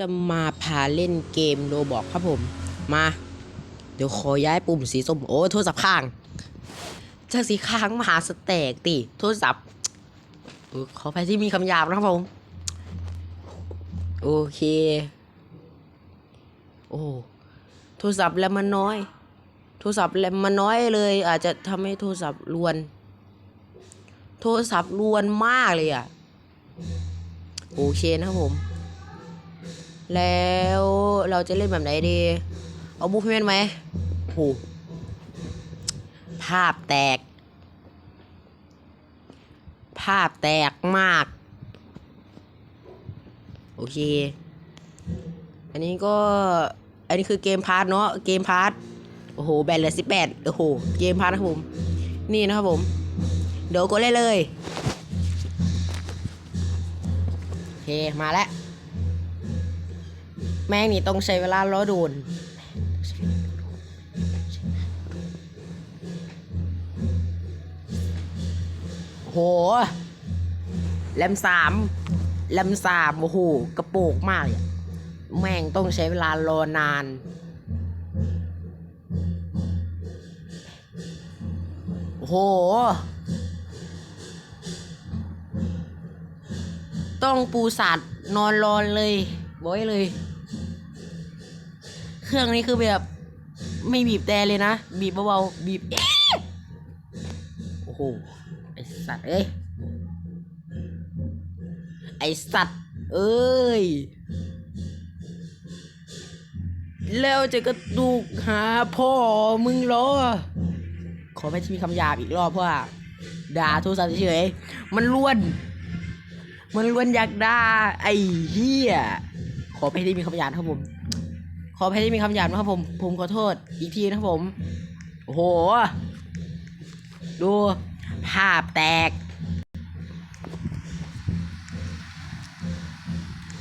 จะมาพาเล่นเกมโรบอกครับผม มา เดี๋ยวขอย้ายปุ่มสีส้ม โอ้โทรศัพท์ค้าง จากสีค้างมาหาสแต็กติโทรศัพท์ขอไปที่มีคำหยาบนะครับผม โอเค โอ้โทรศัพท์แรมมันน้อย โทรศัพท์แรมมันน้อยเลย อาจจะทำให้โทรศัพท์รวน โทรศัพท์รวนมากเลยอะ โอเคนะครับผม แล้วเราจะเล่นแบบไหนดี เอาบุฟเฟ่ต์ไหมโอ้โหภาพแตก ภาพแตกมาก โอเค อันนี้ก็ อันนี้คือเกมพาร์ทเนาะ เกมพาร์ท โอ้โห แบนเหลือสิบแปดโอ้โห เกมพาร์ทนะครับผม นี่นะครับผม เดี๋ยวกดเล่นเลย โอเค มาแล้ว แม่งนี่ต้องใช้เวลารอโดนโหแรมสามแรมสามโอ้โหกระโปกมากเลยแม่งต้องใช้เวลารอนาน โอ้โห ต้องปูสัตว์นอนรอนเลยบอยเลย เครื่องนี้คือแบบ ไม่บีบแต่เลยนะ บีบเบาๆบีบเอ๊ะโอ้โหไอสัตว์เอ้ยไอสัตว์เอ้ยแล้วจะกระดูกหาพ่อมึงเหรอ ขอไม่ที่มีคำหยาบอีกรอบเพราะว่าด่าโทรศัพท์เฉยมันล้วน มันล้วนอยากด่าไอ้เหี้ยขอให้ได้มีคำหยาบนครับผม ขอให้ได้มีคำหยาบนะครับผม ผมขอโทษอีกทีนะครับผม โอ้โห ดู ภาพแตก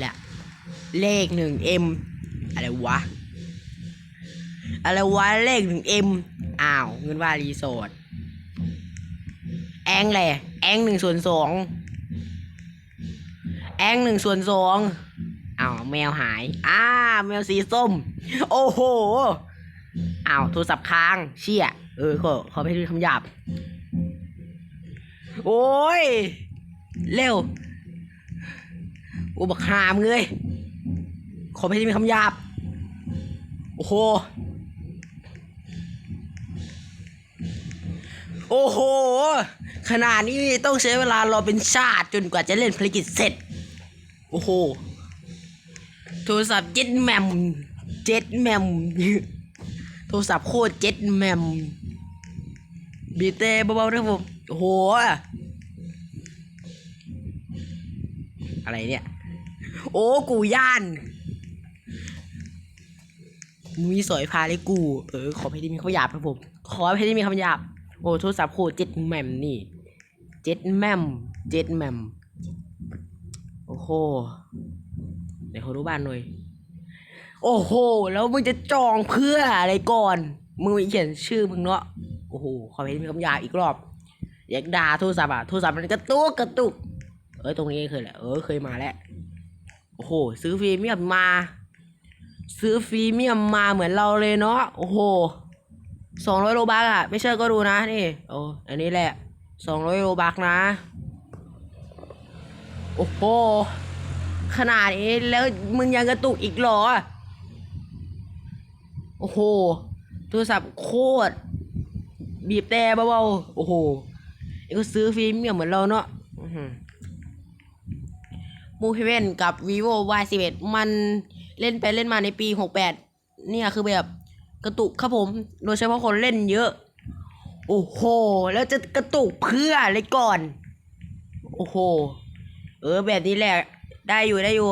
แหละเลขหนึ่งเอ็มอะไรวะ อะไรวะ เลขหนึ่งเอ็มอ้าว เงินว่ารีสอร์ทแองเลยแองหนึ่งส่วนสองแองหนึ่งส่วนสองาวแมวหาย อ้าแมวสีส้ม โอ้โหอ้าวโทรศัพท์ค้าง เชี่ย เออขอขอไปดูคำหยาบ โอ้ย เร็วอ้บักหามเลย ขอไปที่มีคำหยาบ โอ้โห โอ้โห ขนาดนี้ต้องใช้เวลารอเป็นชาติจนกว่าจะเล่นภารกิจเสร็จ โอ้โห โทรศัพท์เจ็ดแมมเจ็ดแมมโทรศัพท์โคตรเจ็ดแมมบีบเต้เบาๆนะผมโหอะไรเนี่ย โอ้กูย่านมีสอยพาเลยกู เออ ขอให้ได้มีคำหยาบครับผม ขอให้ได้มีคำหยาบ โอ้โทรศัพท์โคตรเจ็ดแมมนี่ เจ็ดแมม เจ็ดแมม โอ้โห ดี๋ยวเขาดูบ้านหน่อย โอ้โห แล้วมึงจะจองเพื่ออะไรก่อน มึงไปเขียนชื่อมึงเนาะ โอ้โห ขอให้มีคำหยาบอีกรอบอยากด่าโทรศัพท์อะ โทรศัพท์มันกระตุกกระตุก เออตรงนี้เคยแหละ เออเคยมาแล้ว โอ้โห ซื้อฟรีเมียมมา ซื้อฟรีเมียมมาเหมือนเราเลยเนาะ โอ้โหสองร้อยโลบักอะ ไม่เชื่อก็ดูนะนี่ โอ้อันนี้แหละสองร้อยโลบักนะ โอ้โห ขนาดนี้แล้วมึงยังกระตุกอีกหรอ โอ้โหโทรศัพท์โคตร บีบแต่เบาๆโอ้โหไอ้ก็ซื้อฟรีเมียเหมือนเราเนาะมูฟเว่นกับ vivo y 1 1มันเล่นไปเล่นมาในปี 68 เนี่ยคือแบบกระตุกครับผม โดยเฉพาะคนเล่นเยอะ โอ้โห แล้วจะกระตุกเพื่ออะไรก่อน โอ้โห เออแบบนี้แหละ ได้อยู่ได้อยู่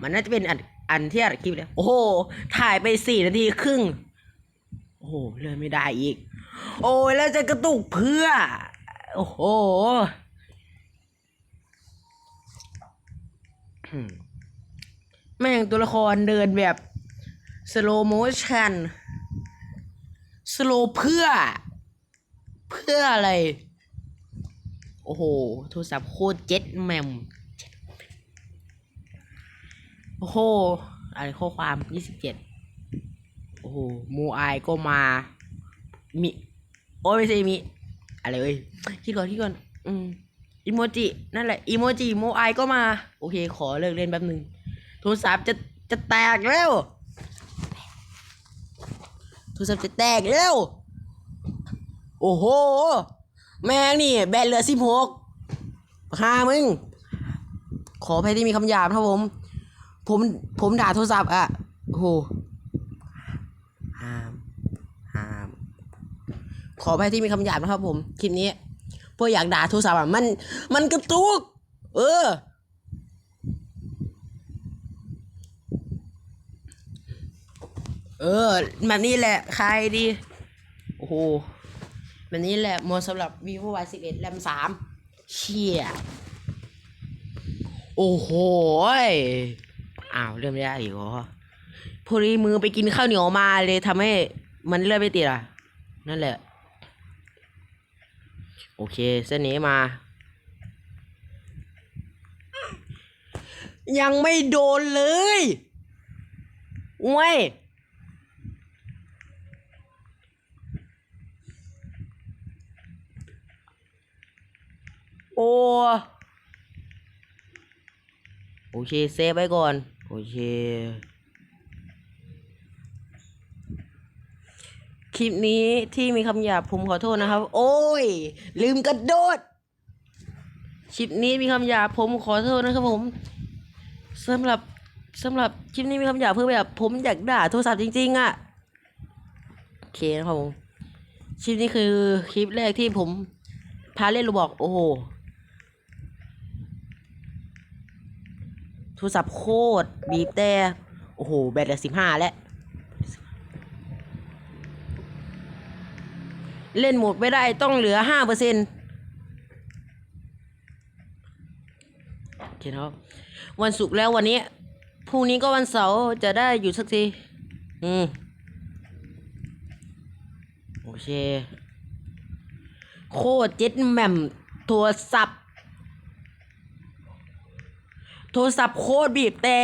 มันน่าจะเป็นอันอันที่อัดคลิปเลยโอ้โห ถ่ายไปสี่นาทีครึ่ง โอ้โหเลื่อนไม่ได้อีก โอ้ยแล้วจะกระตุกเพื่อ โอ้โหแม่งตัวละครเดินแบบสโลโมชันสโลเพื่อ เพื่ออะไร โอ้โห โทรศัพท์โคตรเจ็ดแมม โอ้โหอะไรข้อความยี่สิบเจ็ดโอ้โหมูอก็มา มี โอ้ไม่ใช่มี อะไรเอ้ยคิดก่อนคิดก่อน อืมอีโมจิ นั่นแหละอีโมจิโมูอก็มา โอเค ขอเลิกเล่นแป๊บหนึ่งโทรศัพท์จะจะแตกแล้วโทรศัพท์จะแตกแล้ว โอ้โห แม่งนี่แบตเหลือสิบหกห้ามึง ขออภัยที่มีคำหยาบครับผม ผมผมด่าโทรศัพท์อะโอ้โหห้ามห้ามขออภัยที่มีคำหยาบนะครับ ผมคลิปนี้เพราะอยากด่าโทรศัพท์อะมันมันกระตุก เออ เออแบบนี้แหละ ใครดี โอ้โหแบบนี้แหละเหมดสำหรับ vivo y 1 1 ram 3เชี่ยโอ้โหย อ้าวเริ่มไม่ได้อีกเหรอพอดีมือไปกินข้าวเหนียวมาเลยทำให้มันเลื่อนไม่ติดอะ นั่นแหละ โอเคเส้นนี้มา ยังไม่โดนเลยเว้ยโอ้โอเค เซฟไว้ก่อน โอเค คลิปนี้ที่มีคำหยาบผมขอโทษนะครับ โอ้ย ลืมกระโดด คลิปนี้มีคำหยาบผมขอโทษนะครับผมสำหรับสำหรับคลิปนี้มีคำหยาบเพื่อแบบผมอยากด่าโทรศัพท์จริง ๆอะ่ะโอเคนะครับผมคลิปนี้คือคลิปแรกที่ผมพาเล่นโรบอกโอ้โห โทรศัพท์โคตรบีบแต่ โอ้โห แบตเหลือสิบห้าแล้ว เล่นหมดไม่ได้ต้องเหลือห้าเปอร์เซ็นต์โอเคครับ วันศุกร์แล้ววันนี้ พรุ่งนี้ก็วันเสาร์จะได้อยู่สักที อืม โอเค โคตรเจ็ดแหม่มโทรศัพท์ โทรศัพท์โคตรบีบแต่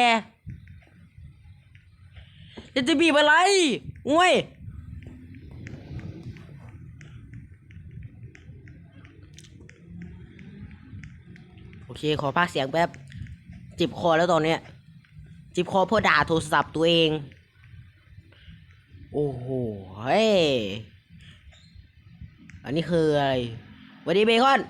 จะจะบีบอะไรงวยโอเค ขอพากเสียงแป๊บ จิบคอแล้วตอนเนี้ย จิบคอเพื่อด่าโทรศัพท์ตัวเอง โอ้โหเฮ้ยอันนี้คืออะไรสวัสดีเบคอน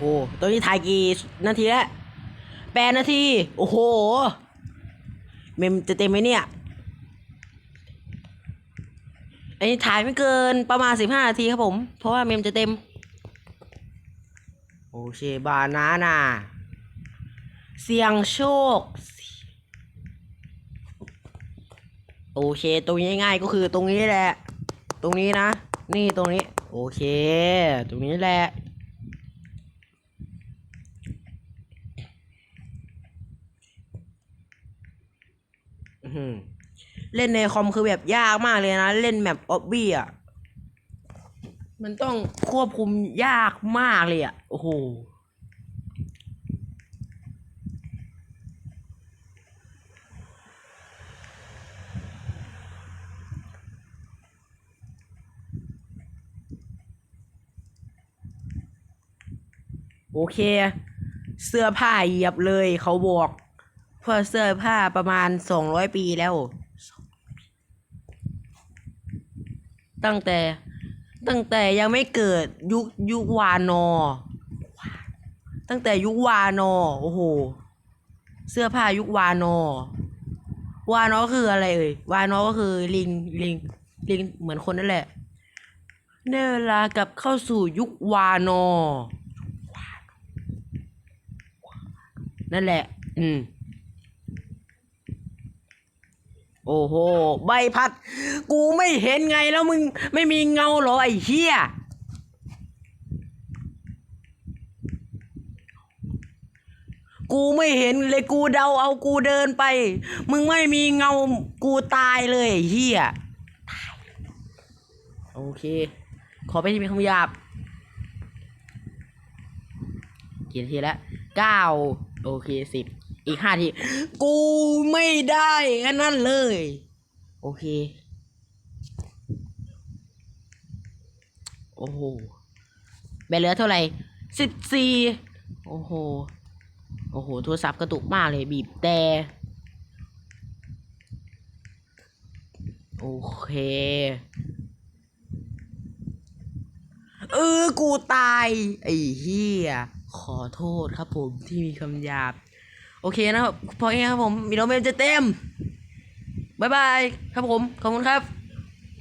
โอ้โหตอนนี้ถ่ายกี่นาทีแล้วแปดนาที โอ้โห เมมจะเต็มไหมเนี่ย อันนี้ถ่ายไม่เกินประมาณสิบห้านาทีครับผม เพราะว่าเมมจะเต็ม โอเค บานาน่าเสี่ยงโชค โอเค ตรงนี้ง่ายก็คือตรงนี้แหละ ตรงนี้นะ นี่ตรงนี้ โอเค ตรงนี้แหละ อื้อหือ เล่นในคอมคือแบบยากมากเลยนะ เล่นแบบออบบี้อะ มันต้องควบคุมยากมากเลยอะ โอ้โหโอเค เสื้อผ้าเหยียบเลยเขาบอก เพราะเสื้อผ้าประมาณสองร้อยปีแล้ว ตั้งแต่ ตั้งแต่ยังไม่เกิดยุคยุควานอ ตั้งแต่ยุควานอโอ้โห เสื้อผ้ายุควานอ วานอคืออะไรเอ่ยวานอก็คือลิงลิงลิงเหมือนคนนั่นแหละเนเวลากลับเข้าสู่ยุควานอ นั่นแหละ อืม โอ้โห ใบพัด กูไม่เห็นไงแล้วมึง ไม่มีเงาเหรอไอ้เหี้ยกูไม่เห็นเลยกูเดาเอากูเดินไป มึงไม่มีเงากูตายเลยไอ้เหี้ยโอเค ขอไปที่มีคำหยาบกี่นาทีแล้วเก้าโอเคสิบ อีกห้าที กูไม่ได้อันนั้นเลย โอเค โอ้โหแบเหลือเท่าไหร่สิบสี่โอ้โห โอ้โห โทรศัพท์กระตุกมากเลยบีบแต่โอเค เออ กูตาย ไอ้เหี้ย ขอโทษครับผมที่มีคำหยาบ โอเคนะครับ พอเองครับผม มีโนเมนจะเต็ม บ๊ายบาย ครับผม ขอบคุณครับ